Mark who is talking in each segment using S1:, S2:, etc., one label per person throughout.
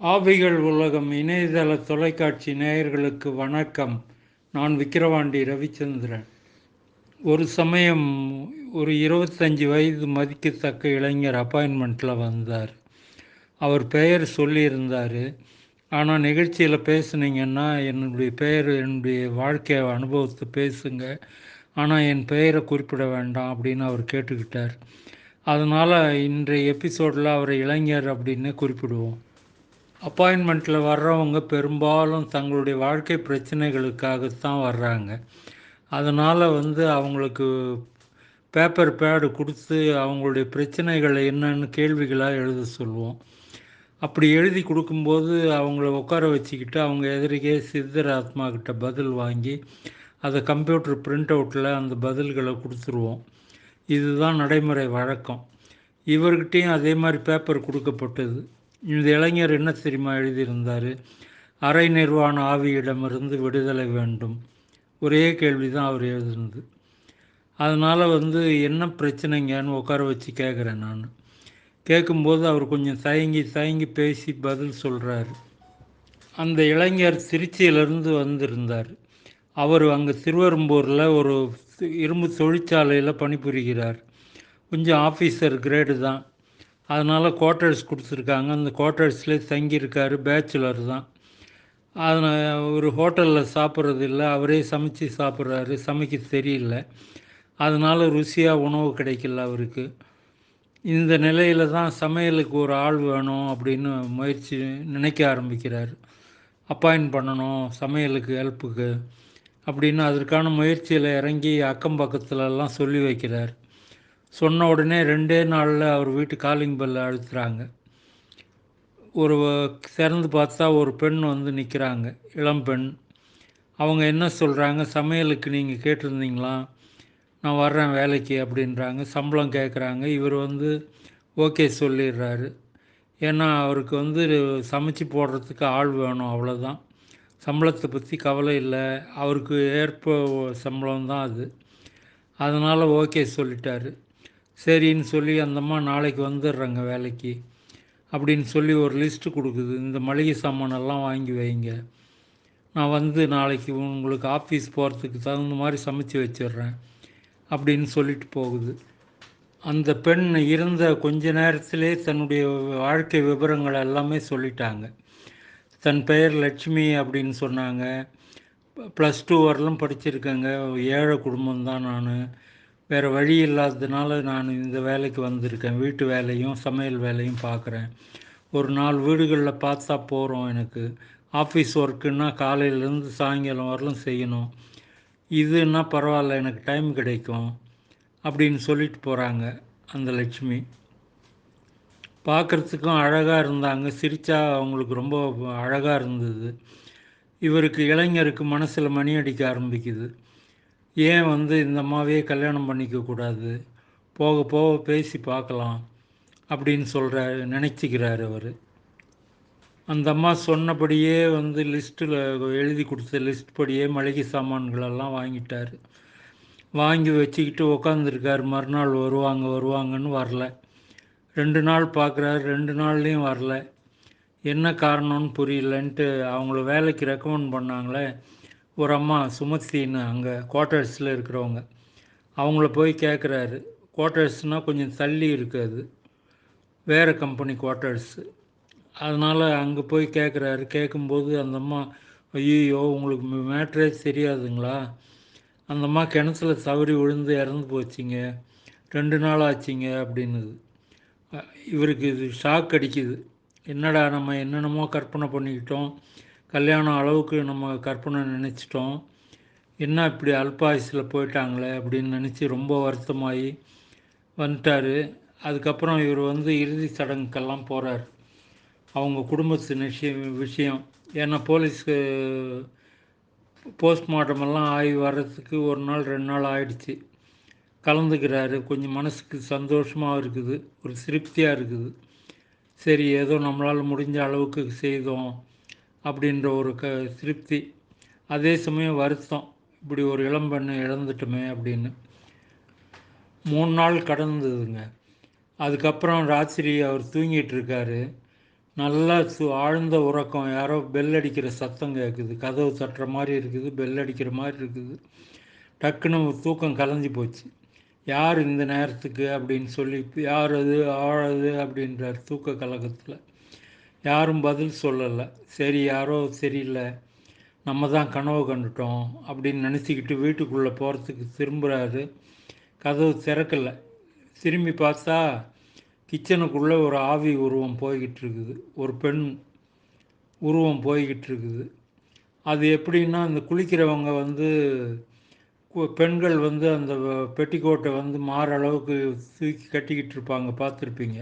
S1: ஆவிகள் உலகம் இணையதள தொலைக்காட்சி நேயர்களுக்கு வணக்கம். நான் விக்கிரவாண்டி ரவிச்சந்திரன். ஒரு சமயம் ஒரு இருபத்தஞ்சி வயது மதிக்கத்தக்க இளைஞர் அப்பாயின்மெண்ட்டில் வந்தார். அவர் பெயர் சொல்லியிருந்தார். ஆனால் நிகழ்ச்சியில் பேசுனீங்கன்னா என்னுடைய பெயர் என்னுடைய வாழ்க்கை அனுபவத்தை பேசுங்க. ஆனால் என் பெயரை குறிப்பிட வேண்டாம் அப்படின்னு அவர் கேட்டுக்கிட்டார். அதனால் இன்றைய எபிசோடில் அவரை இளைஞர் அப்படின்னு குறிப்பிடுவோம். அப்பாயின்மெண்ட்டில் வர்றவங்க பெரும்பாலும் தங்களுடைய வாழ்க்கை பிரச்சனைகளுக்காகத்தான் வர்றாங்க. அதனால் வந்து அவங்களுக்கு பேப்பர் பேடு கொடுத்து அவங்களுடைய பிரச்சனைகளை என்னென்னு கேள்விகளாக எழுத சொல்லுவோம். அப்படி எழுதி கொடுக்கும்போது அவங்கள உட்கார வச்சுக்கிட்டு அவங்க எதிரிகே சித்தர் ஆத்மா கிட்ட பதில் வாங்கி அதை கம்ப்யூட்டர் பிரிண்ட் அவுட்டில் அந்த பதில்களை கொடுத்துருவோம். இதுதான் நடைமுறை வழக்கம். இவர்கிட்டையும் அதே மாதிரி பேப்பர் கொடுக்கப்பட்டது. இந்த இளைஞர் என்ன தெரியுமா எழுதியிருந்தார்? அரை நிர்வாண ஆவியிடமிருந்து விடுதலை வேண்டும். ஒரே கேள்வி தான் அவர் எழுதுனது. அதனால் வந்து என்ன பிரச்சனைங்கன்னு உட்கார வச்சு கேட்குறேன் நான். கேட்கும்போது அவர் கொஞ்சம் தயங்கி தயங்கி பேசி பதில் சொல்கிறாரு அந்த இளைஞர் திருச்சியிலேருந்து வந்திருந்தார். அவர் அங்கே திருவெரும்பூரில் ஒரு இரும்பு தொழிற்சாலையில் பணிபுரிகிறார். கொஞ்சம் ஆஃபீஸர் கிரேடு தான். அதனால் குவார்ட்டர்ஸ் கொடுத்துருக்காங்க. அந்த குவார்ட்டர்ஸ்லேயே தங்கியிருக்காரு பேச்சுலர் தான். அதனால் ஒரு ஹோட்டலில் சாப்பிட்றது இல்லை அவரே சமைச்சு சாப்பிட்றாரு. சமைக்க தெரியல. அதனால் ருசியாக உணவு கிடைக்கல அவருக்கு. இந்த நிலையில் தான் சமையலுக்கு ஒரு ஆள் வேணும் அப்படின்னு முயற்சி நினைக்க ஆரம்பிக்கிறார். அப்பாயின் பண்ணணும் சமையலுக்கு ஹெல்ப்புக்கு அப்படின்னு அதற்கான முயற்சியில் இறங்கி அக்கம் பக்கத்துலலாம் சொல்லி வைக்கிறார். சொன்ன உடனே ரெண்டே நாளில் அவர் வீட்டு காலிங் பெல் அழுத்துறாங்க. ஒரு திறந்து பார்த்தா ஒரு பெண் வந்து நிற்கிறாங்க இளம்பெண் அவங்க என்ன சொல்கிறாங்க சமையலுக்கு நீங்கள் கேட்டிருந்தீங்களா? நான் வர்றேன் வேலைக்கு அப்படின்றாங்க. சம்பளம் கேட்குறாங்க இவர் வந்து ஓகே சொல்லிடுறாரு. ஏன்னா அவருக்கு வந்து சமைச்சு போடுறதுக்கு ஆள் வேணும் அவ்வளோதான் சம்பளத்தை பற்றி கவலை இல்லை. அவருக்கு ஏற்ப சம்பளம் தான் அது. அதனால் ஓகே சொல்லிட்டாரு. சரின்னு சொல்லி அந்தம்மா நாளைக்கு வந்துடுறேங்க வேலைக்கு. அப்படின்னு சொல்லி ஒரு லிஸ்ட்டு கொடுக்குது. இந்த மளிகை சாமானெல்லாம் வாங்கி வைங்க. நான் வந்து நாளைக்கு உங்களுக்கு ஆஃபீஸ் போகிறதுக்கு தகுந்த மாதிரி சமைச்சு வச்சிடுறேன். அப்படின்னு சொல்லிட்டு போகுது. அந்த பெண் இருந்த கொஞ்ச நேரத்திலே தன்னுடைய வாழ்க்கை விவரங்கள் எல்லாமே சொல்லிட்டாங்க. தன் பெயர் லட்சுமி அப்படின்னு சொன்னாங்க. ப்ளஸ் டூ வரலும் படிச்சிருக்கேங்க. ஏழை குடும்பம் தான் நான். வேறு வழி இல்லாததுனால நான் இந்த வேலைக்கு வந்திருக்கேன். வீட்டு வேலையும் சமையல் வேலையும் பார்க்குறேன் ஒரு நாலு வீடுகளில் பார்த்தா போகிறோம் எனக்கு. ஆஃபீஸ் ஒர்க்குன்னா காலையிலேருந்து சாயங்காலம் வரலும் செய்யணும். இதுன்னா பரவாயில்ல எனக்கு டைம் கிடைக்கும் அப்படின்னு சொல்லிட்டு போகிறாங்க அந்த லட்சுமி. பார்க்குறதுக்கும் அழகாக இருந்தாங்க. சிரித்தா அவங்களுக்கு ரொம்ப அழகாக இருந்தது. இவருக்கு இளைஞருக்கு மனசில் மணி அடிக்க ஆரம்பிக்குது. ஏன் வந்து இந்த அம்மாவையே கல்யாணம் பண்ணிக்க கூடாது? போக போக பேசி பார்க்கலாம் அப்படின்னு சொல்கிறாரு நினச்சிக்கிறார் அவர். அந்த அம்மா சொன்னபடியே வந்து லிஸ்ட்டில் எழுதி கொடுத்த லிஸ்ட் படியே மளிகை சாமான்களெல்லாம் வாங்கிட்டார். வாங்கி வச்சுக்கிட்டு உக்காந்துருக்கார். மறுநாள் வருவாங்க வருவாங்கன்னு வரல. ரெண்டு நாள் பார்க்குறாரு ரெண்டு நாள்லேயும் வரல. என்ன காரணம்னு புரியலன்ட்டு அவங்கள வேலைக்கு ரெக்கமெண்ட் பண்ணாங்களே ஒரு அம்மா சுமத்தின்னு அங்கே குவார்ட்டர்ஸில் இருக்கிறவங்க. அவங்கள போய் கேட்குறாரு குவார்ட்டர்ஸ்னால் கொஞ்சம் தள்ளி இருக்காது வேறு கம்பெனி குவார்ட்டர்ஸு அதனால் அங்கே போய் கேட்குறாரு கேட்கும்போது அந்த அம்மா ஐயோ உங்களுக்கு மேட்ரே தெரியாதுங்களா? அந்த அம்மா கிணத்துல தவறி விழுந்து இறந்து போச்சிங்க. ரெண்டு நாள் ஆச்சுங்க அப்படின்னுது. இவருக்கு இது ஷாக் அடிக்குது. என்னடா நம்ம என்னென்னமோ கற்பனை பண்ணிக்கிட்டோம். கல்யாணம் அளவுக்கு நம்ம கற்பனை நினச்சிட்டோம். என்ன இப்படி அல்பாயுசில் போயிட்டாங்களே அப்படின்னு நினச்சி ரொம்ப வருத்தமாகி வந்துட்டார். அதுக்கப்புறம் இவர் வந்து இறுதி சடங்குக்கெல்லாம் போகிறார் அவங்க குடும்பத்து விஷயம் விஷயம். ஏன்னா போலீஸ்க்கு போஸ்ட்மார்ட்டம் எல்லாம் ஆகி வர்றதுக்கு ஒரு நாள் ரெண்டு நாள் ஆயிடுச்சு. கலந்துக்கிறாரு. கொஞ்சம் மனசுக்கு சந்தோஷமாக இருக்குது. ஒரு திருப்தியாக இருக்குது. சரி ஏதோ நம்மளால் முடிஞ்ச அளவுக்கு செய்தோம். அப்படின்ற ஒரு க திருப்தி. அதே சமயம் வருத்தம். இப்படி ஒரு இளம்பெண்ணை இழந்துட்டோமே அப்படின்னு. மூணு நாள் கடந்ததுங்க. அதுக்கப்புறம் ராத்திரி அவர் தூங்கிட்டு இருக்காரு. நல்லா சு ஆழ்ந்த உறக்கம். யாரோ பெல் அடிக்கிற சத்தம் கேட்குது கதவு தட்டுற மாதிரி இருக்குது பெல் அடிக்கிற மாதிரி இருக்குது. டக்குன்னு தூக்கம் கலைஞ்சி போச்சு. யார் இந்த நேரத்துக்கு அப்படின்னு சொல்லி யார் அது ஆழது அப்படின்றார் தூக்க கலக்கத்தில் யாரும் பதில் சொல்லலை. சரி யாரோ சரியில்லை. நம்ம தான் கனவு கண்டுட்டோம் அப்படின்னு நினச்சிக்கிட்டு வீட்டுக்குள்ளே போகிறதுக்கு திரும்புகிறாரு கதவு திறக்கலை. திரும்பி பார்த்தா கிச்சனுக்குள்ளே ஒரு ஆவி உருவம் போய்கிட்டு இருக்குது. ஒரு பெண் உருவம் போய்கிட்டு இருக்குது. அது எப்படின்னா அந்த குளிக்கிறவங்க வந்து பெண்கள் வந்து அந்த பெட்டிக்கோட்டை வந்து மாற அளவுக்கு தூக்கி கட்டிக்கிட்டு இருப்பாங்க. பார்த்துருப்பீங்க.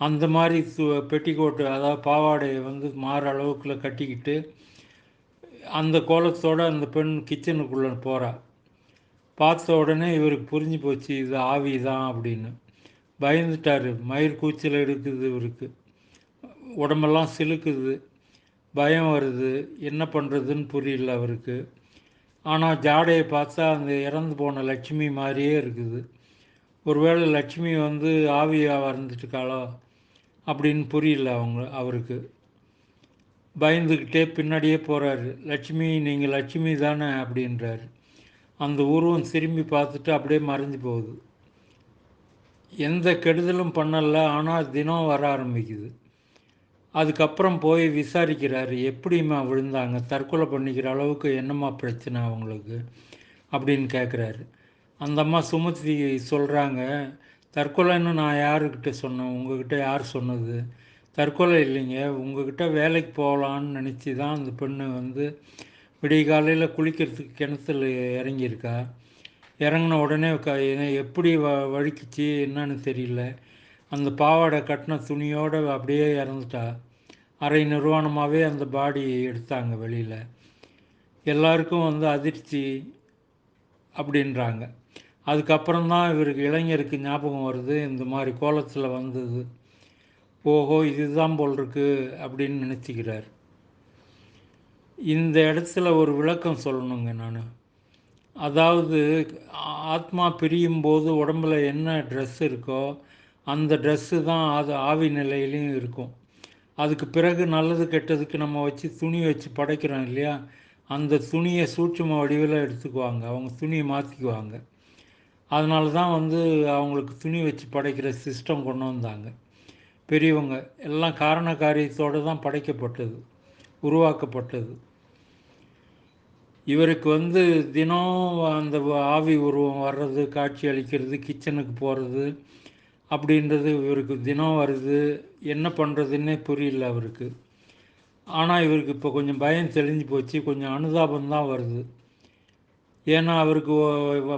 S1: அந்த மாதிரி பெட்டிக்கோட்டு அதாவது பாவாடையை வந்து மாற அளவுக்குள்ள கட்டிக்கிட்டு அந்த கோலத்தோடு அந்த பெண் கிச்சனுக்குள்ளே போகிறா பார்த்த உடனே இவருக்கு புரிஞ்சு போச்சு இது ஆவி தான் அப்படின்னு. பயந்துட்டார். மயிர் கூச்சல் எடுக்குது இவருக்கு. உடம்பெல்லாம் சிலுக்குது. பயம் வருது. என்ன பண்ணுறதுன்னு புரியல அவருக்கு. ஆனால் ஜாடையை பார்த்தா அந்த இறந்து போன லட்சுமி மாதிரியே இருக்குது. ஒருவேளை லட்சுமி வந்து ஆவியாக வந்துட்டுருக்காளோ அப்படின்னு புரியல அவங்க அவருக்கு. பயந்துக்கிட்டே பின்னாடியே போகிறாரு லட்சுமி நீங்கள் லட்சுமி தானே அப்படின்றாரு. அந்த உருவம் திரும்பி பார்த்துட்டு அப்படியே மறைஞ்சு போகுது. எந்த கெடுதலும் பண்ணலை ஆனால் தினம் வர ஆரம்பிக்குது. அதுக்கப்புறம் போய் விசாரிக்கிறாரு எப்படிம்மா விழுந்தாங்க தற்கொலை பண்ணிக்கிற அளவுக்கு என்னம்மா பிரச்சனை அவங்களுக்கு? அப்படின்னு கேட்குறாரு அந்த அம்மா சுமதி சொல்கிறாங்க தற்கொலைன்னு நான் யாருக்கிட்ட சொன்னேன்? உங்ககிட்ட யார் சொன்னது? தற்கொலை இல்லைங்க. உங்ககிட்ட வேலைக்கு போகலான்னு நினச்சி தான் அந்த பெண்ணு வந்து விடிய காலையில் குளிக்கிறதுக்கு கிணத்துல இறங்கியிருக்கா. இறங்கின உடனே க எப்படி வ வழுக்கிச்சு? என்னன்னு தெரியல. அந்த பாவாடை கட்டின துணியோடு அப்படியே இறந்துட்டா. அரை நிர்வாணமாகவே அந்த பாடி எடுத்தாங்க வெளியில். எல்லாருக்கும் வந்து அதிர்ச்சி அப்படின்றாங்க. அதுக்கப்புறம் தான் இவருக்கு இளைஞருக்கு ஞாபகம் வருது இந்த மாதிரி கோலத்தில் வந்தது. ஓஹோ இதுதான் போல் இருக்கு அப்படின்னு நினச்சிக்கிறார். இந்த இடத்துல ஒரு விளக்கம் சொல்லணுங்க நான். அதாவது ஆத்மா பிரியும் போது உடம்புல என்ன ட்ரெஸ் இருக்கோ அந்த ட்ரெஸ்ஸு தான் அது ஆவி நிலையிலையும் இருக்கும். அதுக்கு பிறகு நல்லது கெட்டதுக்கு நம்ம வச்சு துணி வச்சு படைக்கிறோம் இல்லையா? அந்த துணியை சூட்சும வடிவில் எடுத்துக்குவாங்க. அவங்க துணியை மாற்றிக்குவாங்க அதனால தான் வந்து அவங்களுக்கு துணி வச்சு படைக்கிற சிஸ்டம் கொண்டு வந்தாங்க. பெரியவங்க எல்லாம் காரண காரியத்தோடு தான் படைக்கப்பட்டது உருவாக்கப்பட்டது. இவருக்கு வந்து தினம் அந்த ஆவி உருவம் வர்றது காட்சி அளிக்கிறது கிச்சனுக்கு போகிறது அப்படின்றது இவருக்கு தினம் வருது. என்ன பண்ணுறதுன்னே புரியல அவருக்கு. ஆனால் இவருக்கு இப்போ கொஞ்சம் பயம் தெளிஞ்சு போச்சு. கொஞ்சம் அனுதாபம் தான் வருது. ஏன்னா அவருக்கு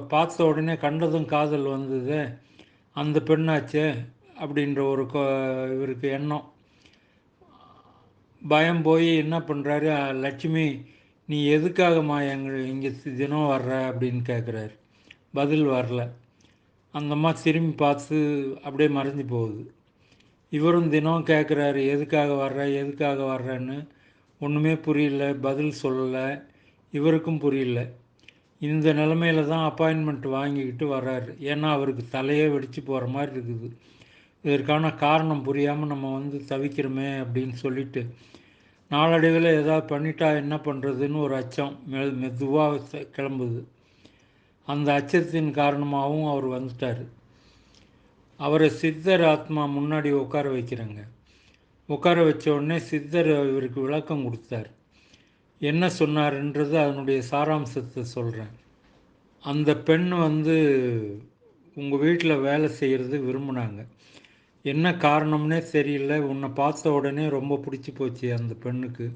S1: பார்த்த உடனே கண்டதும் காதல் வந்தது. அந்த பெண்ணாச்சே அப்படின்ற ஒரு கொ- இவருக்கு எண்ணம். பயம் போய் என்ன பண்ணுறாரு லட்சுமி நீ எதுக்காகம்மா எங்கள் இங்கே தினம் வர்ற அப்படின்னு கேட்குறாரு பதில் வரல. அந்த அம்மா திரும்பி பார்த்து அப்படியே மறைஞ்சு போகுது. இவரும் தினம் கேட்குறாரு எதுக்காக வர்ற? எதுக்காக வர்றேன்னு? ஒன்றுமே புரியல பதில் சொல்லலை. இவருக்கும் புரியல. இந்த நிலமையில தான் அப்பாயின்மெண்ட் வாங்கிக்கிட்டு வர்றாரு. ஏன்னா அவருக்கு தலையே வெடித்து போகிற மாதிரி இருக்குது. இதற்கான காரணம் புரியாமல் நம்ம வந்து தவிக்கிறோமே அப்படின்னு சொல்லிட்டு நாளடைவில் ஏதாவது பண்ணிட்டா என்ன பண்ணுறதுன்னு ஒரு அச்சம் மெ மெதுவாக கிளம்புது. அந்த அச்சத்தின் காரணமாகவும் அவர் வந்துட்டார். அவரை சித்தர் ஆத்மா முன்னாடி உட்கார வைக்கிறேங்க. உட்கார வச்ச உடனே சித்தர் இவருக்கு விளக்கம் கொடுத்தார். என்ன சொன்னார்ன்றது அதனுடைய சாராம்சத்தை சொல்கிறேன் அந்த பெண் வந்து உங்கள் வீட்டில் வேலை செய்கிறது விரும்பினாங்க. என்ன காரணம்னே தெரியல. உன்னை பார்த்த உடனே ரொம்ப பிடிச்சி போச்சு அந்த பெண்ணுக்கு.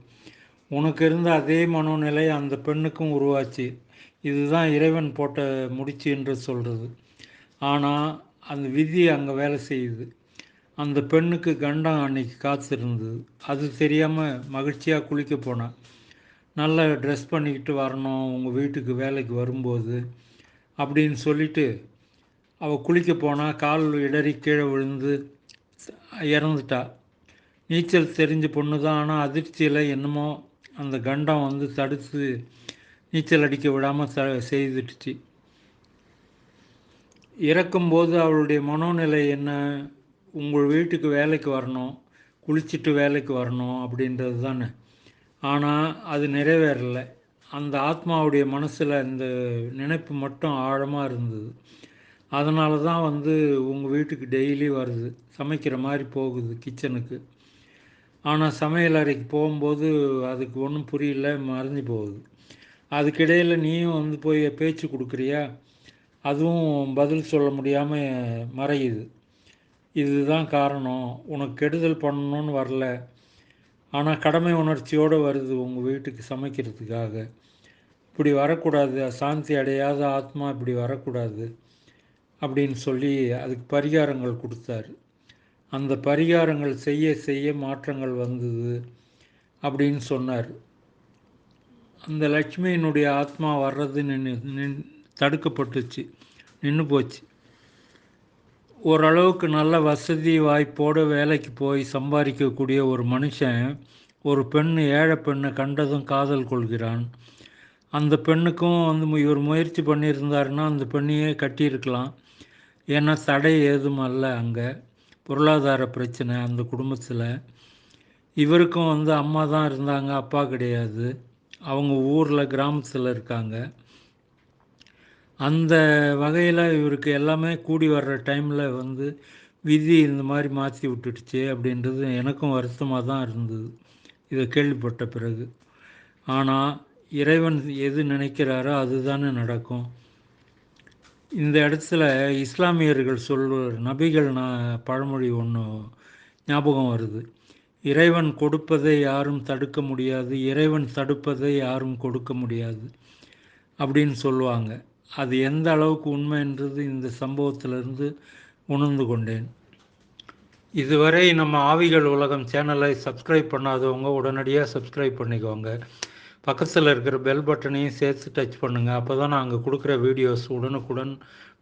S1: உனக்கு இருந்த அதே மனோநிலை அந்த பெண்ணுக்கும் உருவாச்சு. இதுதான் இறைவன் போட்ட முடிச்சு என்று சொல்கிறது ஆனால் அந்த விதி அங்கே வேலை செய்யுது. அந்த பெண்ணுக்கு கண்டம் அன்னைக்கு காத்திருந்தது. அது தெரியாமல் மகிழ்ச்சியாக குளிக்க போனான் நல்ல ட்ரெஸ் பண்ணிக்கிட்டு வரணும் உங்கள் வீட்டுக்கு வேலைக்கு வரும்போது அப்படின்னு சொல்லிட்டு அவள் குளிக்க போனால் கால் இடறி கீழே விழுந்து இறந்துட்டா. நீச்சல் தெரிஞ்ச பொண்ணு தான் ஆனால் அதிர்ச்சியில் என்னமோ அந்த கண்டம் வந்து தடுத்து நீச்சல் அடிக்க விடாமல் த செய்துட்டுச்சு இறக்கும்போது அவளுடைய மனோநிலை என்ன? உங்கள் வீட்டுக்கு வேலைக்கு வரணும் குளிச்சுட்டு வேலைக்கு வரணும் அப்படின்றது தானே. ஆனால் அது நிறைவேறலை. அந்த ஆத்மாவுடைய மனசில் இந்த நினைப்பு மட்டும் ஆழமாக இருந்தது. அதனால தான் வந்து உங்கள் வீட்டுக்கு டெய்லி வருது. சமைக்கிற மாதிரி போகுது கிச்சனுக்கு. ஆனால் சமையல் அறைக்கு போகும்போது அதுக்கு ஒன்றும் புரியல மறைஞ்சு போகுது. அதுக்கிடையில் நீயும் வந்து போய் பேச்சு கொடுக்குறியா? அதுவும் பதில் சொல்ல முடியாமல் மறையுது. இதுதான் காரணம். உனக்கு கெடுதல் பண்ணணும்னு வரல. ஆனால் கடமை உணர்ச்சியோடு வருது உங்கள் வீட்டுக்கு சமைக்கிறதுக்காக. இப்படி வரக்கூடாது சாந்தி அடையாத ஆத்மா இப்படி வரக்கூடாது அப்படின்னு சொல்லி அதுக்கு பரிகாரங்கள் கொடுத்தாரு. அந்த பரிகாரங்கள் செய்ய செய்ய மாற்றங்கள் வந்தது அப்படின்னு சொன்னார். அந்த லட்சுமியினுடைய ஆத்மா வர்றது நின்று நின் தடுக்கப்பட்டுச்சு நின்று போச்சு. ஓரளவுக்கு நல்ல வசதி வாய்ப்போடு வேலைக்கு போய் சம்பாதிக்கக்கூடிய ஒரு மனுஷன் ஒரு பெண் ஏழை பெண்ணை கண்டதும் காதல் கொள்கிறான். அந்த பெண்ணுக்கும் வந்து இவர் முயற்சி பண்ணியிருந்தாருன்னா அந்த பெண்ணையே கட்டியிருக்கலாம். ஏன்னா தடை ஏதும் அல்ல அங்கே. பொருளாதார பிரச்சனை அந்த குடும்பத்தில். இவருக்கும் வந்து அம்மா தான் இருந்தாங்க அப்பா கிடையாது. அவங்க ஊரில் கிராமத்தில் இருக்காங்க. அந்த வகையில் இவருக்கு எல்லாமே கூடி வர்ற டைமில் வந்து விதி இந்த மாதிரி மாற்றி விட்டுடுச்சு அப்படின்றது எனக்கும் வருத்தமாக தான் இருந்தது. இதை கேள்விப்பட்ட பிறகு. ஆனால் இறைவன் எது நினைக்கிறாரோ அதுதானே நடக்கும். இந்த இடத்துல இஸ்லாமியர்கள் சொல்வர் நபிகள் நான் பழமொழி ஒன்று ஞாபகம் வருது. இறைவன் கொடுப்பதை யாரும் தடுக்க முடியாது இறைவன் தடுப்பதை யாரும் கொடுக்க முடியாது. அப்படின்னு சொல்லுவாங்க. அது எந்த அளவுக்கு உண்மை என்றது இந்த சம்பவத்திலிருந்து உணர்ந்து கொண்டேன். இதுவரை நம்ம ஆவிகள் உலகம் சேனலை சப்ஸ்கிரைப் பண்ணாதவங்க உடனடியாக சப்ஸ்கிரைப் பண்ணிக்கோங்க. பக்கத்தில் இருக்கிற பெல் பட்டனையும் சேர்த்து டச் பண்ணுங்கள் அப்போ தான் நாங்கள் கொடுக்குற வீடியோஸ் உடனுக்குடன்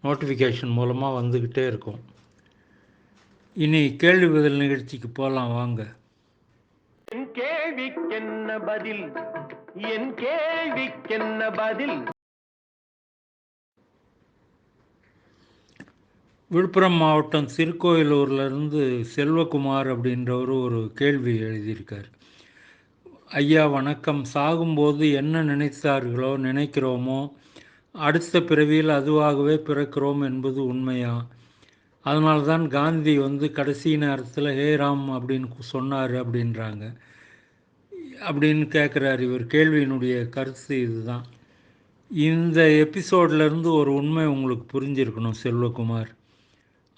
S1: நோட்டிஃபிகேஷன் மூலமாக வந்துக்கிட்டே இருக்கும். இனி கேள்வி பதில் நிகழ்ச்சிக்கு போகலாம் வாங்க.
S2: என் கேள்விக்கென்ன பதில்? என் கேள்விக்கென்ன பதில்?
S1: விழுப்புரம் மாவட்டம் திருக்கோயிலூர்லேருந்து செல்வகுமார் அப்படின்றவர் ஒரு கேள்வி எழுதியிருக்கார். ஐயா வணக்கம். சாகும்போது என்ன நினைத்தார்களோ நினைக்கிறோமோ அடுத்த பிறவியில் அதுவாகவே பிறக்கிறோம் என்பது உண்மையா? அதனால தான் காந்தி வந்து கடைசி நேரத்தில் ஹே ராம் அப்படின்னு சொன்னார் அப்படின்றாங்க. அப்படின்னு கேட்குறாரு இவர். கேள்வியினுடைய கருத்து இதுதான். இந்த எபிசோட்லேருந்து ஒரு உண்மை உங்களுக்கு புரிஞ்சிருக்கணும் செல்வகுமார்.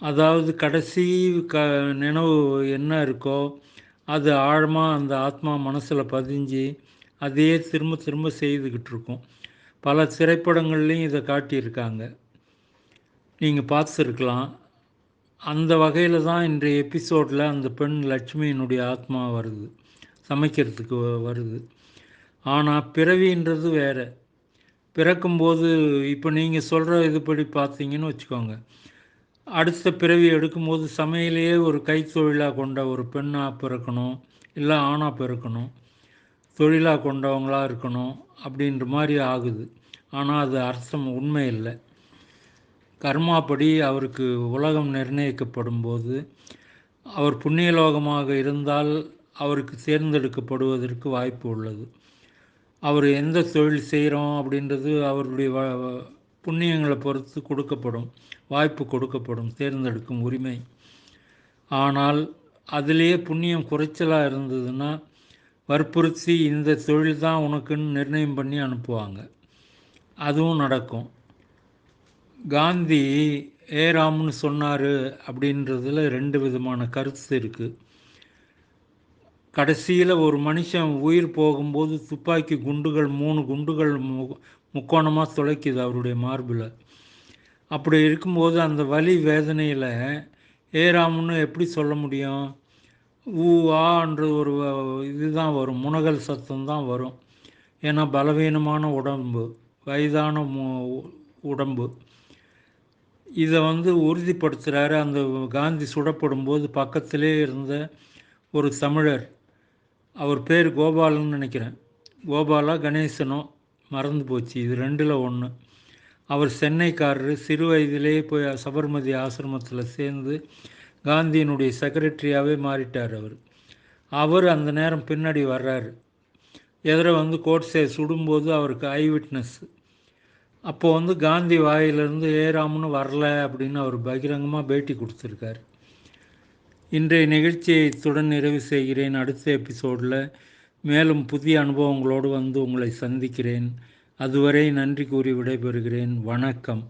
S1: அதாவது கடைசி க நினைவு என்ன இருக்கோ அது ஆழமாக அந்த ஆத்மா மனசில் பதிஞ்சு அதையே திரும்ப திரும்ப செய்துக்கிட்டு இருக்கும். பல திரைப்படங்கள்லையும் இதை காட்டியிருக்காங்க. நீங்கள் பார்த்துருக்கலாம். அந்த வகையில் தான் இன்றைய எபிசோடில் அந்த பெண் லட்சுமியினுடைய ஆத்மா வருது சமைக்கிறதுக்கு வருது. ஆனால் பிறவின்றது வேறு. பிறக்கும்போது இப்போ நீங்கள் சொல்கிற இதுபடி பார்த்தீங்கன்னு வச்சுக்கோங்க. அடுத்த பிறவி எடுக்கும்போது சமையலையே ஒரு கைத்தொழிலாக கொண்ட ஒரு பெண்ணாக பிறக்கணும் இல்லை ஆணாக பிறக்கணும் தொழிலாக கொண்டவங்களாக இருக்கணும் அப்படின்ற மாதிரி ஆகுது. ஆனால் அது அர்த்தம் உண்மை இல்லை கர்மாப்படி அவருக்கு உலகம் நிர்ணயிக்கப்படும் போது அவர் புண்ணியலோகமாக இருந்தால் அவருக்கு தேர்ந்தெடுக்கப்படுவதற்கு வாய்ப்பு உள்ளது. அவர் எந்த தொழில் செய்கிறோம் அப்படின்றது அவருடைய வ- புண்ணியங்களை பொறுத்து கொடுக்கப்படும் வாய்ப்பு கொடுக்கப்படும் தேர்ந்தெடுக்கும் உரிமை. ஆனால் அதிலேயே புண்ணியம் குறைச்சலாக இருந்ததுன்னா வற்புறுத்தி இந்த தொழில் தான் உனக்குன்னு நிர்ணயம் பண்ணி அனுப்புவாங்க. அதுவும் நடக்கும். காந்தி ஏ ராம்னு சொன்னார் அப்படின்றதுல ரெண்டு விதமான கருத்து இருக்குது கடைசியில் ஒரு மனுஷன் உயிர் போகும்போது துப்பாக்கி குண்டுகள் மூணு குண்டுகள் மு முக்கோணமாக துளைக்குது அவருடைய மார்பில். அப்படி இருக்கும்போது அந்த வலி வேதனையில் ஏ எப்படி சொல்ல முடியும்? ஊ ஆன்ற ஒரு இதுதான் வரும். முனகல் சத்தம் தான் வரும். ஏன்னா பலவீனமான உடம்பு வயதான மு- உடம்பு. இதை வந்து உறுதிப்படுத்துகிறாரு அந்த காந்தி சுடப்படும் போது பக்கத்திலே இருந்த ஒரு தமிழர். அவர் பேர் கோபாலன்னு நினைக்கிறேன். கோபாலா கணேசனோ மறந்து போச்சு. இது ரெண்டில் ஒன்று அவர் சென்னைக்காரர் சிறு வயதிலே போய் சபர்மதி ஆசிரமத்தில் சேர்ந்து காந்தியினுடைய செக்ரட்டரியாகவே மாறிட்டார் அவர். அவர் அந்த நேரம் பின்னாடி வர்றாரு. எதிர வந்து கோட்ஸே சுடும்போது அவருக்கு ஐ விட்னஸ் அப்போது வந்து காந்தி வாயிலிருந்து ஏறாமனு வரல அப்படின்னு அவர் பகிரங்கமாக பேட்டி கொடுத்துருக்காரு. இன்றைய நிகழ்ச்சியை இத்துடன் நிறைவு செய்கிறேன். அடுத்த எபிசோடில் மேலும் புதிய அனுபவங்களோடு வந்து உங்களை சந்திக்கிறேன். அதுவரை நன்றி கூறி விடைபெறுகிறேன். வணக்கம்.